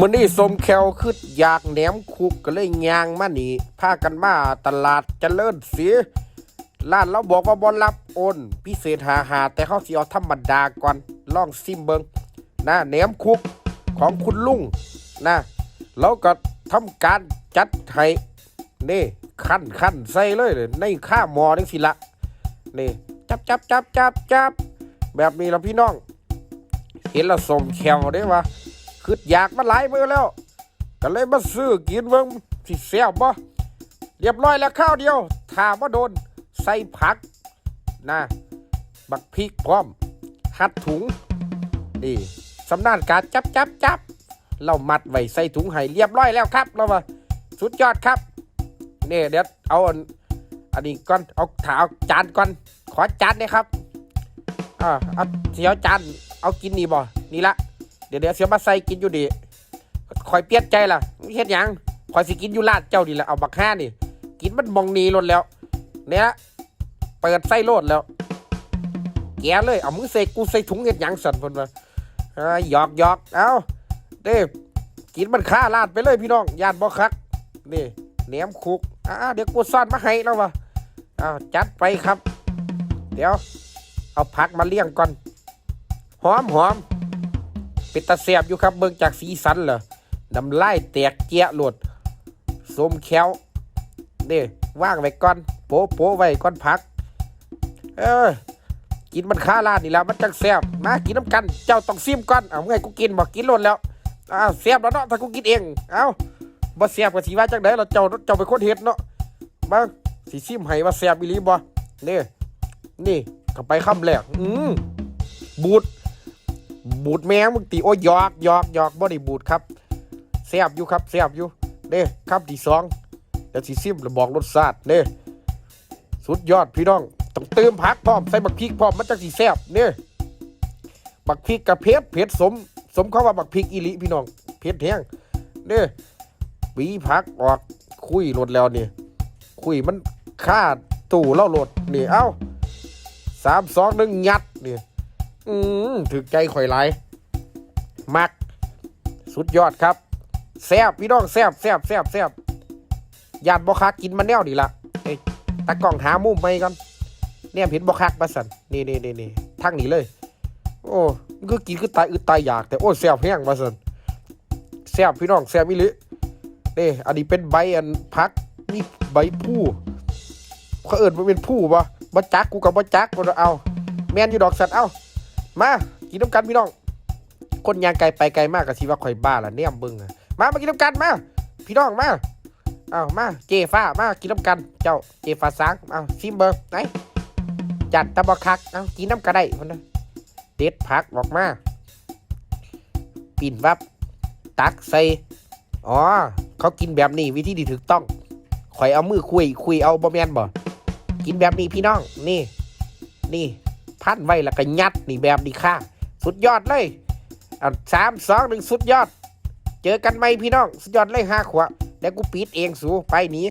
มื้อนี้สมแควคืออยากแหนมคุกก็เลยยางมานี่พากันมาตลาดจเจริญศรีร้านเราบอกว่าบ่รับโอน พิเศษหาหาแต่เขาสิเอาธรรมดาก่อนลองซิมเบิงนะแหนมคุกของคุณลุงนะแล้วก็ทำการจัดให้นี่ขั้นขั้นใส่เลยเลยในข้ามอจังสิละนี่จับจับจับจับจับแบบนี้ละพี่น้อง เห็นล้วสมแควได้ว่า คืออยากมาหลายมือแล้ว ก็เลยมาซื้อกินเบิ่งสิแซ่บบ่เรียบร้อยแล้วข้าวเดียวถามว่าโดนใส่ผักนะบักพริกพร้อมหัดถุงนี่สำนานการจับจับจับเรามัดไว้ใส่ถุงให้เรียบร้อยแล้วครับเราว่าสุดยอดครับนี่เดี๋ยวเอาอันอันนี้ก่อนเอาถาเอาจานก่อนขอจานนะครับอ่าเอาเสียวจานเอากินนี่บ่นี่ละ เดี๋ยวเดี๋ยวเสียวมาใส่กินอยู่ดีคอยเปียนใจล่ะเฮ็ดหยังคอยสิกินอยู่ลาดเจ้าดีละเอาบักห้านี่ กินมันมองนีรถแล้ว เนี่ยเปิดไส้โลดแล้ว แกเลยเอามือใส่กูใส่ถุงเห็ดหยังสั่นพนว่าหยอกหยอกเอาเด้กินมันค่าลาดไปเลยพี่น้องยานบ่คักนี่แหนมคุกอ่าเดี๋ยวกูซ่อนมาให้แล้ววะอ้าวจัดไปครับ เดี๋ยว เอาผักมาเลี้ยงก่อน หอมหอม เป็นตาเสียบอยู่ครับเบิ่งจากสีสันเหรอน้ำลายแตกเจี๊ยหลดสมแควนี่ว่างไว้ก่อน โปะโปะไว้ก่อนพัก เออกินมันค้าลาดนี่แล้วมันจังแซ่บมากินน้ำกัน เจ้าต้องซิมก่อนเอาไงกูกินบอกกินล้นแล้วอ้าวแซ่บแล้วเนาะถ้ากูกินเอง เอาบ่แซ่บก็สิว่าจังไดเราเจ้าเจ้าเป็นคนเฮ็ดเนาะมาสิซิมให้ว่าแซ่บอีหลีบ่นี่นี่เข้าไปคำแรกอืมบูด บูดแม่มึงตีโอ้ยหยอกหยอกหยอกบ่ได้บูดครับแซ่บอยู่ครับแซ่บอยู่เด้คำที่สองเดี๋ยวสิซิมแล้วบอกรสชาติเน่สุดยอดพี่น้องต้องเติมผักพร้อมใส่บักพริกพร้อมมันจะสีแซ่บเน่บักพริกกับเผ็ดเผ็ดสม สมเข้าว่าบักพริกอีลิพี่น้องเผ็ดแห้งเนี่ยบีผักออกคุยรถแล้วนี่คุยมันค่าตู้เล่ารถนี่เอ้าสามสองหนึ่งยัดนี่ อืมถึกใจข่อยไหลายมัก สุดยอดครับ แซบพี่น้องแซบแซบแซบแซ่บยานบอคักกินมันแนวดีละเอ้ยตากล้องหามุมไปก่อนเนี่ยเห็นบอคักมาสันนี่นี่นี่นี่ทั้งนี้เลย โอ้คือกินคือตายอึดตายอยาก แต่โอ้แซบแห้งมาสันแซบพี่น้องแซบมิลินี่อันนี้เป็นใบอันพักนี่ใบผู้เขาเอิญมันเป็นผู้ปะบ่จักกูกับบ่จักกูเอา แมนอยู่ดอกสัตว์เอ้า มากินน้ำกันพี่น้อง คนยางไกลไปไกลมากกับชีว่าข่อยบ้าละเนี่ยเบิงมามากินน้ำกันมาพี่น้องมาเอามาเจฟ้ามากินน้ำกัน เจ้าเจฟ้าสางเอาซิมเบอร์ไหนจัดตะบะคักเอากินน้ำกระไดมันนะเด็ดผักออกมาปิ่นวับ ตักใส่อ๋อ เขากินแบบนี้วิธีที่ถูกต้องข่อยเอามือคุยคุยเอาบะแมนบ่กินแบบนี้พี่น้อง นี่ นี่ พันไว้แล้วก็ยัดนี่แบบนี้ค่ะสุดยอดเลยอะสามสองหนึ่งสุดยอด เจอกันไหมพี่น้อง สุดยอดเลยห้าขวบแล้วกูปิดเองสูไปหนี